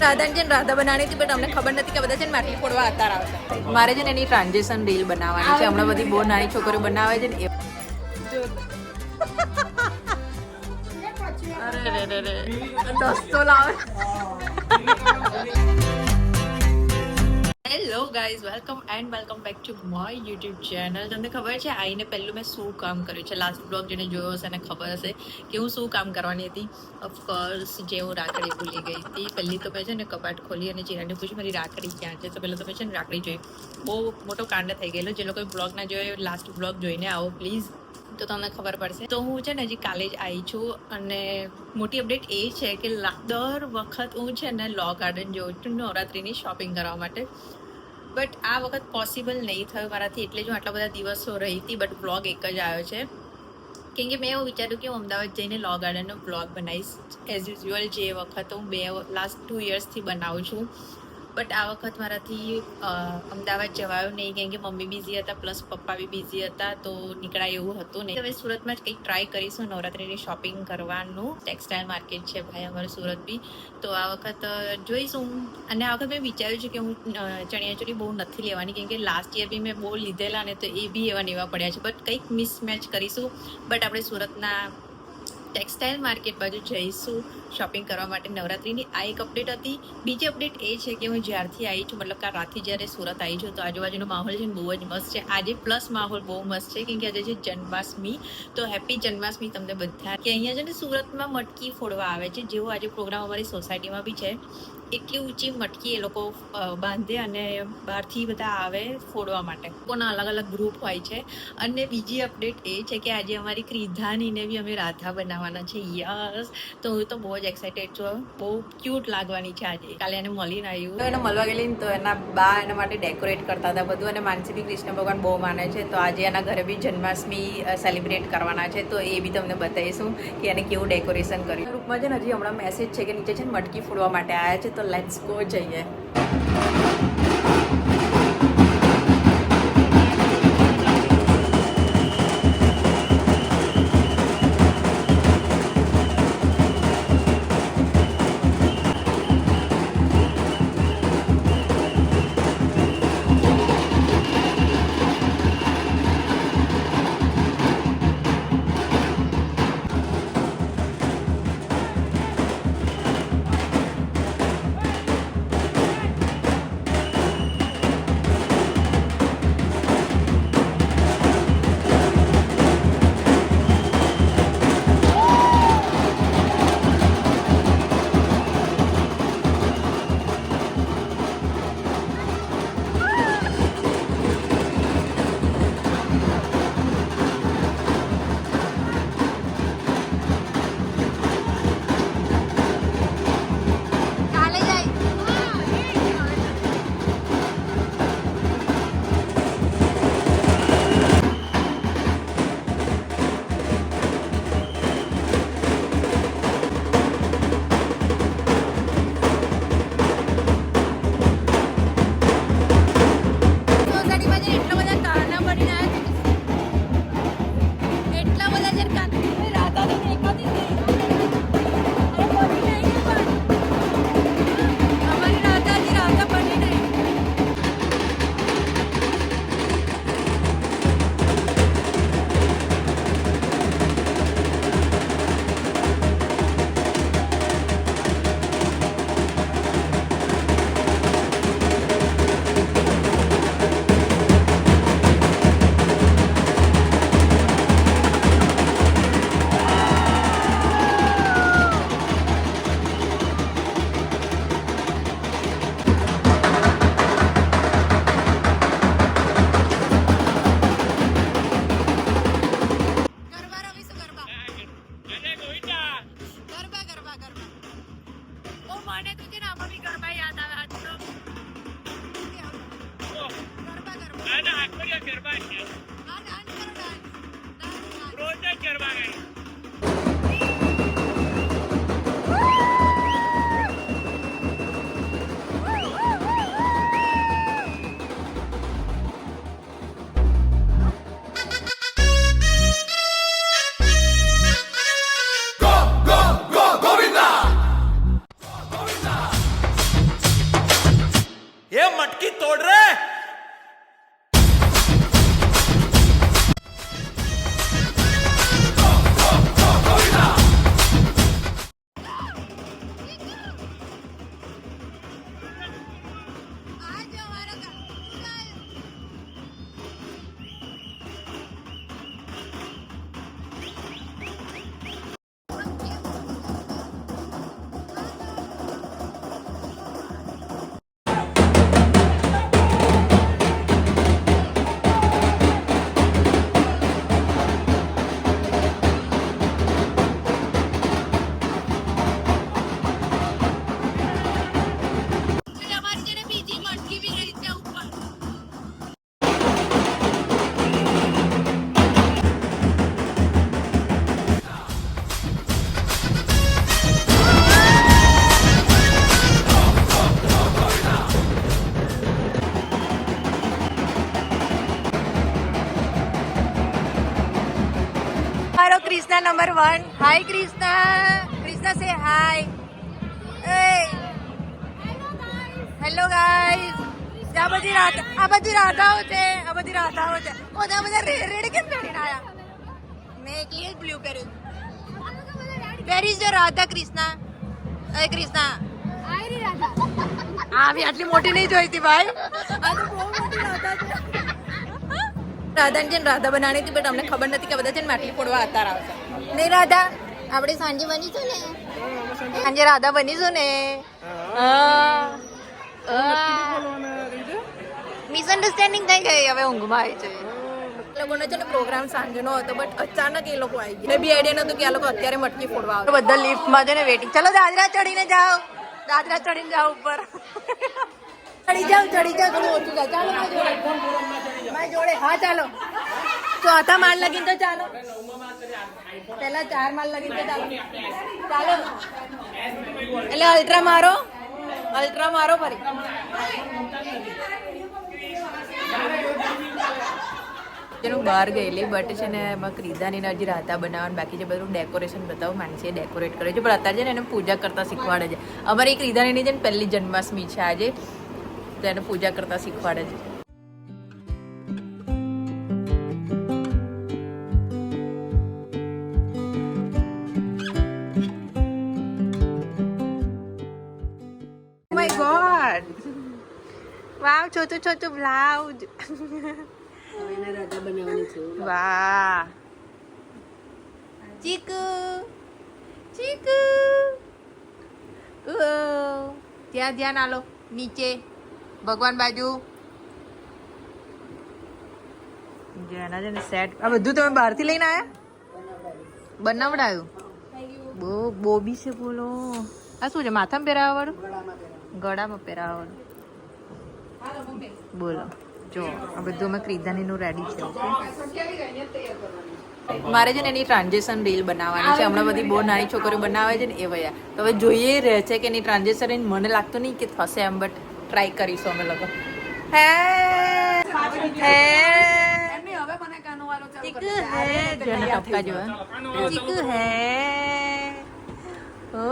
રાધાને છે ને રાધા બનાવવાની હતી બટ અમને ખબર નથી કે બધા છે ને માટલી ફોડવા અત્યારે આવશે મારે છે ને એની ટ્રાન્ઝેક્શન રીલ બનાવવાની છે. હમણાં બધી બહુ નાની છોકરીઓ બનાવે છે ને એ અરે રે રે રે. દોસ્તો લાવે. Hello guys welcome and welcome back to my YouTube channel તમને ખબર છે, આઈને પહેલું મેં શું કામ કર્યું છે? લાસ્ટ બ્લોગ જેને જોયો હશે એને ખબર હશે કે હું શું કામ કરવાની હતી. ઓફકોર્સ જે હું રાખડી ભૂલી ગઈ હતી. પહેલી તો મેં છે ને કપાટ ખોલી અને જીરાને પૂછ્યું, મારી રાખડી ક્યાં છે? તો પહેલાં તો મેં છે ને રાખડી જોઈ. બહુ મોટો કાંડ થઈ ગયેલો. જે લોકોએ બ્લોગ ના જોયો લાસ્ટ બ્લોગ જોઈને આવો પ્લીઝ તો તમને ખબર પડશે. તો હું છે ને હજી કાલે જ આવી છું અને મોટી અપડેટ એ છે કે દર વખત હું છે ને લો ગાર્ડન જોઉં છું નવરાત્રિની શોપિંગ કરવા માટે. બટ આ વખત પોસિબલ નહીં થયું મારાથી. એટલે જ હું આટલા બધા દિવસો રહી હતી બટ બ્લોગ એક જ આવ્યો છે. કેમ કે મેં એવું વિચાર્યું કે હું અમદાવાદ જઈને લો ગાર્ડનનો બ્લોગ બનાવીશ. એઝ યુઝ્યુઅલ જે વખત હું બે લાસ્ટ ટુ યર્સથી બનાવું છું. બટ આ વખત મારાથી અમદાવાદ જવાયું નહીં, કેમ કે મમ્મી બિઝી હતા પ્લસ પપ્પા બી બિઝી હતા, તો નીકળાય એવું હતું નહીં. હવે સુરતમાં જ કંઈક ટ્રાય કરીશું, નવરાત્રિની શોપિંગ કરવાનું. ટેક્સટાઇલ માર્કેટ છે ભાઈ, અમારું સુરત બી. તો આ વખત જોઈશું. અને આ વખત મેં વિચાર્યું છે કે હું ચણિયાચોળી બહુ નથી લેવાની, કેમ કે લાસ્ટ યર બી મેં બહુ લીધેલા ને તો એ બી એવા ને એવા પડ્યા છે. બટ કંઈક મિસમેચ કરીશું. બટ આપણે સુરતના ટેક્સટાઇલ માર્કેટ બાજુ જઈશું. શોપિંગ કરવા માટે નવરાત્રિની આ એક અપડેટ હતી. બીજી અપડેટ એ છે કે હું જ્યારથી આવી છું, મતલબ કે રાતથી જ્યારે સુરત આવી છું, તો આજુબાજુનો માહોલ છે ને બહુ જ મસ્ત છે. આજે પ્લસ માહોલ બહુ મસ્ત છે, કેમ કે આજે છે જન્માષ્ટમી. તો હેપી જન્માષ્ટમી તમને બધા કે અહીંયા છે ને સુરતમાં મટકી ફોડવા આવે છે, જેવો આજે પ્રોગ્રામ અમારી સોસાયટીમાં બી છે. એટલી ઊંચી મટકી એ લોકો બાંધે અને બહારથી બધા આવે ફોડવા માટે. લોકોના અલગ અલગ ગ્રુપ હોય છે. અને બીજી અપડેટ એ છે કે આજે અમારી ક્રિધાનીને બી અમે રાધા બનાવવાના છે. યસ તો હું તો બહુ જ એક્સાઇટેડ છું. બહુ ક્યુટ લાગવાની છે આજે. કાલે એને મળીને આવ્યું એને મળવા ગયેલી તો એના બા એના માટે ડેકોરેટ કરતા હતા બધું અને માનસી કૃષ્ણ ભગવાન બહુ માને છે. તો આજે એના ઘરે બી જન્માષ્ટમી સેલિબ્રેટ કરવાના છે. તો એ બી તમને બતાવીશું કે એને કેવું ડેકોરેશન કર્યું. રૂપમાં છે ને હજી હમણાં મેસેજ છે કે નીચે છે મટકી ફોડવા માટે આવ્યા છે. તો લેટ્સ ગો જઈએ. Krishna number one hi Krishna. Krishna say hi hello guys આ બધી રાધા આ બધી રાધાઓ છે. આ બધી રાધાઓ છે. ઓ ત્યાં બધા રેડ કેમ પહેરીને આવ્યા મેં એકલી જ બ્લુ પહેર્યું. Where is the Radha Krishna? અરે કૃષ્ણા. આવી આટલી મોટી નહીં જોઈતી ભાઈ. આ તો બહુ મોટી રાધા છે. રાધાને છે ને રાધા બનાવી હતી બટ અમને ખબર નથી કે બધા છે ને માટલી ફોડવા અત્યારે આવશે નહીં રાધા આપણે સાંજે બનીશું ને? સાંજે રાધા બનીશું ને? મિસઅન્ડરસ્ટેન્ડિંગ થઈ ગઈ હવે ઊંઘમાં આવી છે લોકોનો છે ને પ્રોગ્રામ સાંજનો હતો બટ અચાનક એ લોકો આવી ગયા. મેં બી આઈડિયા નતું કે આ લોકો અત્યારે મટકી ફોડવા આવે. બધા લિફ્ટમાં છે ને વેટિંગ ચલો દાદરા ચડીને જાઓ. દાદરા ચડીને જાઓ ઉપર. ચડી જાવ ચડી જાવ થોડું ઓછું થાય. ચાલો, મારી જોડે. મારી જોડે. હા, ચાલો. ચોથા માળ લગી તો ચાલો. પેલા ચાર માલ લગીને તો ચાલો. ચાલો. એટલે અલ્ટ્રા મારો. અલ્ટ્રા મારો ફરી. જેનું બહાર ગયેલી બટ છે ને, એમાં ક્રિદાની હજી રાતા બનાવવાનું બાકી છે. બધું ડેકોરેશન બતાવું, માનસીએ ડેકોરેટ કરે છે. પણ અત્યારે છે ને, એને પૂજા કરતા શીખવાડે છે. અમારી ક્રીદાની છે ને, પહેલી જન્માષ્ટમી છે આજે. તો એને પૂજા કરતા શીખવાડે છે માય ગોડ વાવ છોટું છોટું બ્લાઉઝ વાહ ચીકુ ચીકુ ઉ, ત્યાં ધ્યાન આલો નીચે ભગવાન બાજુ. જેના છે ને સેટ આ બધું તમે બહારથી લઈને આયા? બનાવડાયું. બહુ બોબી છે બોલો. આ શું છે માથામાં પહેરાવા વાળું ગળામાં પહેરાવા વાળું બોલો જો આ બધું અમે ક્રિધાનીનું રેડી છે ઓકે મારે છે ને એની ટ્રાન્ઝેક્શન રીલ બનાવવાની છે. હમણાં બધી બહુ નાની છોકરીઓ બનાવે છે ને એ વયા. તો હવે જોઈએ રહે છે કે એની ટ્રાન્ઝેક્શન મને લાગતું નહીં કે થશે એમ બટ ટ્રાય કરીશું અમે લોકો. હે! હે! ચીકુ હે જેના ટપકા જેવા. ચીકુ હે! ઓ!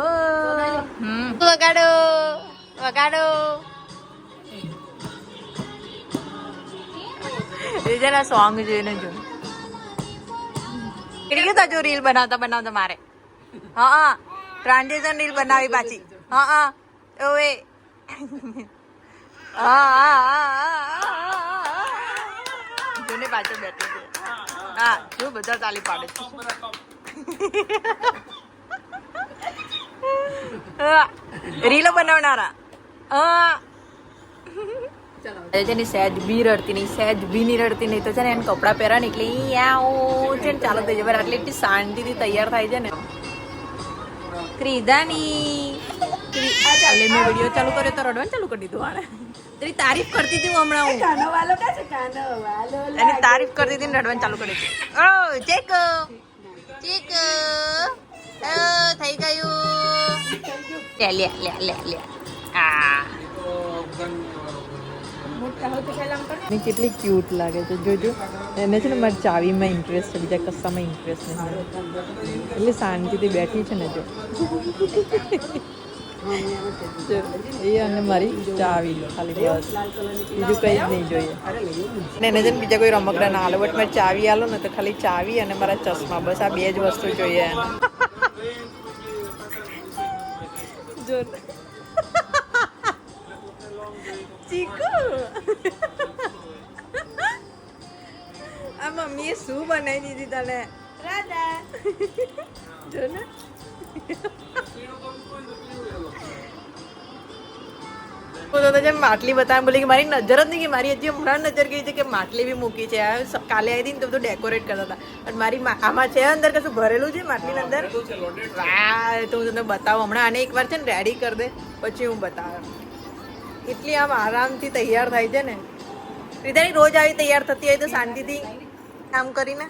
હમ. વગાડો વગાડો. જરા સોંગ જોઈને જો. કેટલી તો જો રીલ બનાવતા બનાવતા મારે. હા હા. ટ્રાન્ઝેક્શન રીલ બનાવી પાછી. હા હા. ઓએ જોને પાછળ બેઠો છે હા જો બધા તાલી પાડે છે? રીલો બનાવનારા. છે ને સહેજ બી રડતી નહીં સહેજ બી નહીં રડતી નહીં તો છે ને એને કપડાં પહેરા ને એટલે ઈ છે ને ચાલુ થઈ જાય. આટલી એટલી શાંતિથી તૈયાર થાય છે ને. ક્રી- એટલે મેં વીડિયો ચાલુ કર્યો તો રડવાનું ચાલુ કરી દીધું આને તેની તારીફ કરતી હતી હું હમણાં હું. એની તારીફ કરતી હતી રડવાનું ચાલુ કરી છે ઓ ચેક. ચેક. ઓ થઈ ગયું. લે લે લે લે લે. આ. કેટલી ક્યુટ લાગે છે. જોજો. એને છે ને મારી ચાવીમાં ઇન્ટરેસ્ટ છે. બીજા કશામાં ઇન્ટરેસ્ટ નથી. એટલે શાંતિથી બેઠી છે ને જો, એ અને મારી ચાવી ખાલી બસ. બીજું કંઈ જ નહીં જોઈએ. ને એને જન બીજા કોઈ રમકડા ના આલો બટ મેં ચાવી આલો ને તો ખાલી ચાવી અને મારા ચશ્મા બસ આ બે જ વસ્તુ જોઈએ એને. જો ચીકુ. આ મમ્મીએ શું બનાવી દીધી તને? રાધા. જો ને. બોલો તો જેમ માટલી બતાવવા બોલી કે મારી નજર જ નહીં કે મારી હજી હમણાં નજર ગઈ છે કે માટલી બી મૂકી છે. આ કાલે આવી હતી ને તો બધું ડેકોરેટ કરતા હતા. અને મારી મા- આમાં છે અંદર કશું ભરેલું છે માટલીની અંદર? તો હું તને બતાવું. હમણાં આને એકવાર છે ને રેડી કરી દે પછી હું બતાવું. એટલી આમ આરામથી તૈયાર થાય છે ને. રીધાની રોજ આવી તૈયાર થતી હોય તો શાંતિથી કામ કરીને.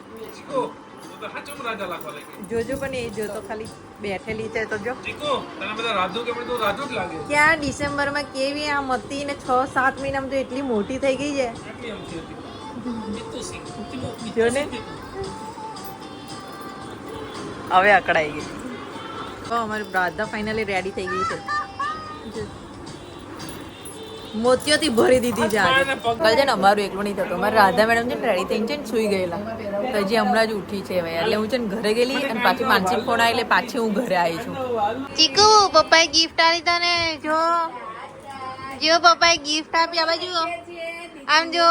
જોજો પણ એ જો તો ખાલી બેઠેલી છે તો જો. ક્યાં ડિસેમ્બરમાં કેવી આમ હતી ને છ સાત મહિનામાં તો એટલી મોટી થઈ ગઈ છે. જો ને. હવે અકળાઈ ગઈ. તો અમારી બ્રાધા ફાઇનલી રેડી થઈ ગઈ છે. મોતિયોથી ભરી દીધી છે કાલ છે ને અમારું એકલું નહીં થતું. અમારે રાધા મેડમ છે ને રેડી થઈને છે ને સુઈ ગયેલા. તો હજી હમણાં જ ઉઠી છે ભાઈ એટલે હું છે ને ઘરે ગયેલી અને પાછી માનસિક ફોન આવી એટલે પાછી હું ઘરે આવી છું. ચીકુ પપ્પાએ ગિફ્ટ આપી તને. જો. જો પપ્પાએ ગિફ્ટ આપી. આ બાજુ આમ જો.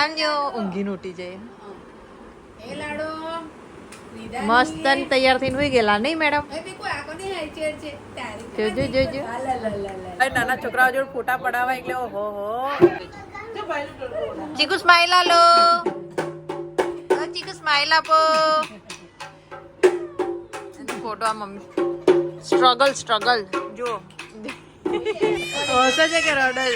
આમ જો. ઊંઘીને ઉઠી જાય મસ્ત અને તૈયાર થઈને હોઈ ગયેલા. નહીં મેડમ? જોજો જોજો. નાના છોકરાઓ જોડે ફોટા પડાવવા એટલે ઓહો હો. ચીકુ સ્માઈલ આલો. ઓ ચીકુ સ્માઈલ આપો. ફોટો આ મમ્મી. સ્ટ્રગલ સ્ટ્રગલ જો હસે છે કે રડે?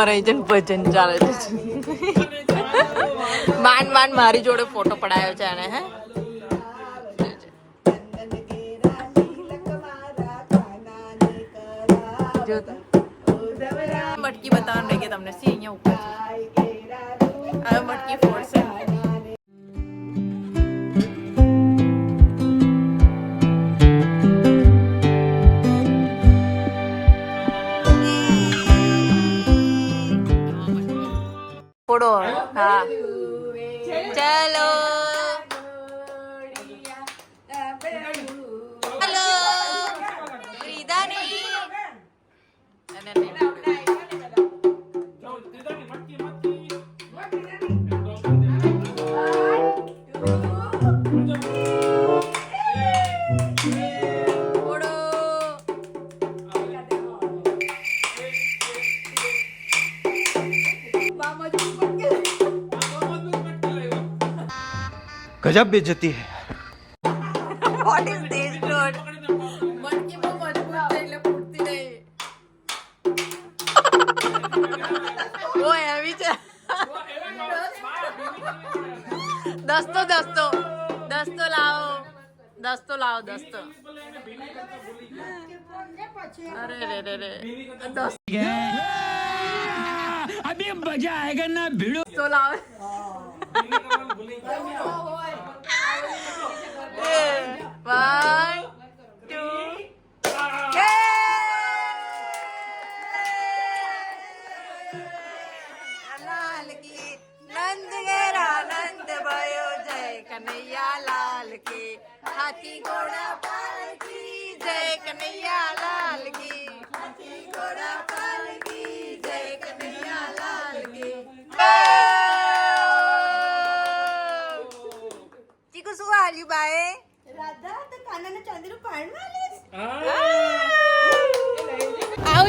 અમારા એજન્ટ ભજન ચાલે છે. માંડ માંડ મારી જોડે ફોટો પડાયો છે એને હે? જો गजब बेइज्जती है। હોય વિચાર દસ્તો દસ્તો. દસ્તો લાવો. દસ્તો લાવો દસ્તો. અરે રે રે રે. અભી મજા આયેગા ના ભીડો તો લાવે One, two, three. કનૈયા લાલ કી હાથી ઘોડા પાલકી જય કનૈયા લાલ કી હાથી ઘોડા પાલકી જય કનૈયા લાલ કી ચીકુ શું હાલ્યું બાએ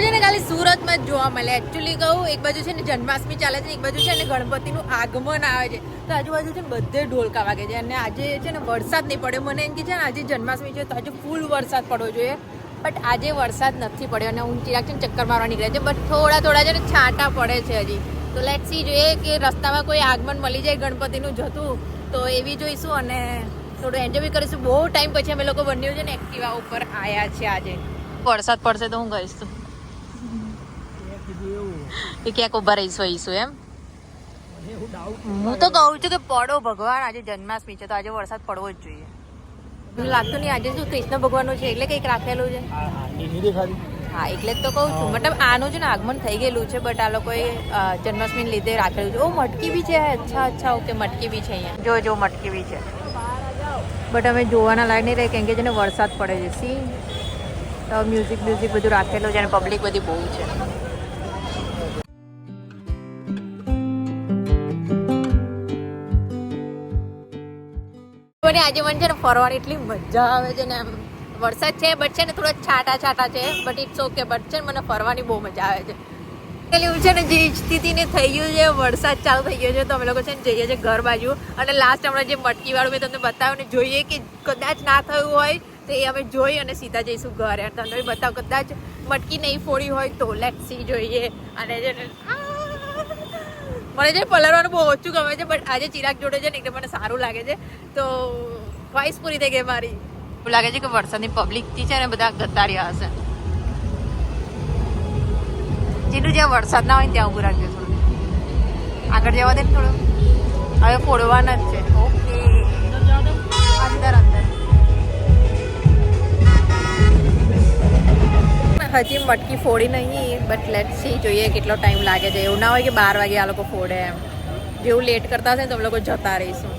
છે ને ખાલી સુરતમાં જ જોવા મળે. એકચ્યુઅલી કહું, એક બાજુ છે ને જન્માષ્ટમી ચાલે છે એક બાજુ છે ને ગણપતિનું આગમન આવે છે. તો આજુબાજુ છે ને બધે ઢોલકા વાગે છે. અને આજે છે ને વરસાદ નહીં પડ્યો. મને એમ કે છે ને, આજે જન્માષ્ટમી છે, તો આજે ફૂલ વરસાદ પડવો જોઈએ. બટ આજે વરસાદ નથી પડ્યો અને હું ચિરાગ છે ને ચક્કર મારવા નીકળ્યા છે. બટ થોડા થોડા છે ને છાંટા પડે છે હજી. તો લેટ સી જોઈએ કે રસ્તામાં કોઈ આગમન મળી જાય ગણપતિનું જતું, તો એવી જોઈશું અને થોડું એન્જોય કરીશું. બહુ ટાઈમ પછી અમે લોકો બંને છે ને એક્ટિવા ઉપર આવ્યા છે આજે. વરસાદ પડશે તો હું ગઈશ કે ક્યાંક ઊભા રહીશું આવીશું એમ? હું તો કહું છું કે પડો ભગવાન આજે જન્માષ્ટમી છે તો આજે વરસાદ પડવો જ જોઈએ. મને લાગતું નહીં આજે શું કૃષ્ણ ભગવાનનું છે એટલે કંઈક રાખેલું છે. હા એટલે જ તો કહું છું. મતલબ આનું છે ને આગમન થઈ ગયેલું છે બટ આ લોકોએ જન્માષ્ટમી જન્માષ્ટમીને લીધે રાખેલું છે. ઓ મટકી બી છે અચ્છા અચ્છા ઓકે મટકી બી છે અહીંયા. જો જો મટકી બી છે. બટ અમે જોવાના લાયક નહીં રહે કેમ કે જેને વરસાદ પડે છે સી તો મ્યુઝિક મ્યુઝિક બધું રાખેલું છે અને પબ્લિક બધી બહુ છે. મને આજે મને છે ને ફરવાની એટલી મજા આવે છે ને વરસાદ છે બટ છે ને થોડા છાટા છાટા છે બટ ઇટ્સ ઓકે બટ છે ને મને ફરવાની બહુ મજા આવે છે. પેલી છે ને જે સ્થિતિને થઈ ગયું છે, વરસાદ ચાલુ થઈ ગયો છે, તો અમે લોકો છે ને જઈએ છીએ ઘર બાજુ. અને લાસ્ટ હમણાં જે મટકી વાળું મેં તમને બતાવ્યું ને, જોઈએ કે કદાચ ના થયું હોય, તો એ અમે જોઈ અને સીધા જઈશું ઘરે. તમને બતાવ, કદાચ મટકી નહીં ફોડી હોય તો લેટ સી જોઈએ. અને ને મને જે પલરવાનું બહુ ઓછું ગમે છે બટ આજે ચિરાગ જોડે છે ને એટલે મને સારું લાગે છે. તો ખ્વાઈસ પૂરી થઈ ગઈ મારી. એવું લાગે છે કે વરસાદની પબ્લિકથી છે ને બધા ગતાડ્યા હશે. જેટલું જ્યાં વરસાદ ના હોય ત્યાં ઊભું રાખજો થોડું. આગળ જવા દે ને થોડું. હવે ફોડવાના જ છે. હજી મટકી ફોડી નહીં બટ લેટ સી જોઈએ કેટલો ટાઈમ લાગે છે. એવું ના હોય કે બાર વાગે આ લોકો ફોડે એમ. જેવું લેટ કરતા હશે ને તો અમે લોકો જતા રહીશું.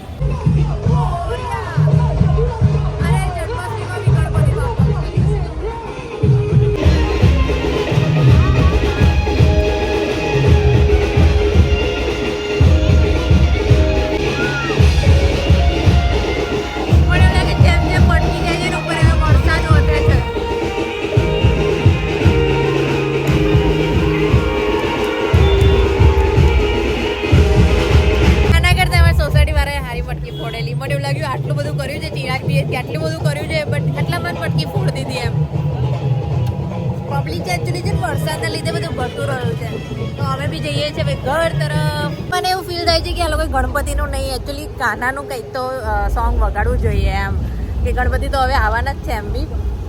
જઈએ છીએ હવે ઘર તરફ. મને એવું ફીલ થાય છે કે આ લોકો ગણપતિનું નહીં એકચ્યુઅલી કાનાનું કંઈક તો સોંગ વગાડવું જોઈએ એમ. કે ગણપતિ તો હવે આવવાના જ છે એમ બી.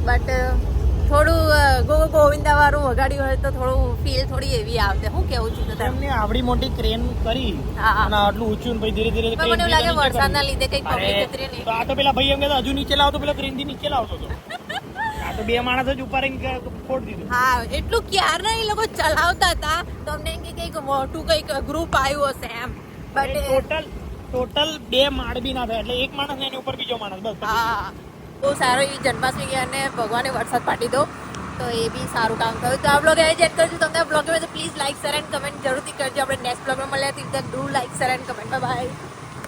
બટ થોડું ગો ગોવિંદા વાળું વગાડ્યું હોય તો થોડું ફીલ થોડી એવી આવશે. હું કેવું છું તો એમને આવડી મોટી ક્રેન કરી. અને આટલું ઊંચું પછી ધીરે ધીરે પણ મને એવું લાગે વરસાદના લીધે કંઈક પબ્લિક ઉતરી નહીં તો આ તો પેલા ભાઈ એમ કહેતા હજુ નીચે લાવતો પેલા ક્રેનથી નીચે લાવતો હતો તો બે માણસ જ ઉપર ફોડ દીધું. હા એટલું ક્યારના એ લોકો ચલાવતા હતા? તો અમને એમ કે કંઈક મોટું કંઈક ગ્રુપ આવ્યું હશે એમ. બટ ટોટલ ટોટલ બે માળ બી ના થાય. એટલે એક માણસ ને એની ઉપર બીજો માણસ બસ હા. બહુ સારો એ જન્માષ્ટમી ગયા અને ભગવાને વરસાદ પાડી દો. તો એ બી સારું કામ કર્યું. તો આ બ્લોગ એ જેટ કરજો. તમને બ્લોગ ગમે તો please like share and comment જરૂરથી કરજો. આપણે નેક્સ્ટ બ્લોગમાં મળ્યા. તી do like share and comment bye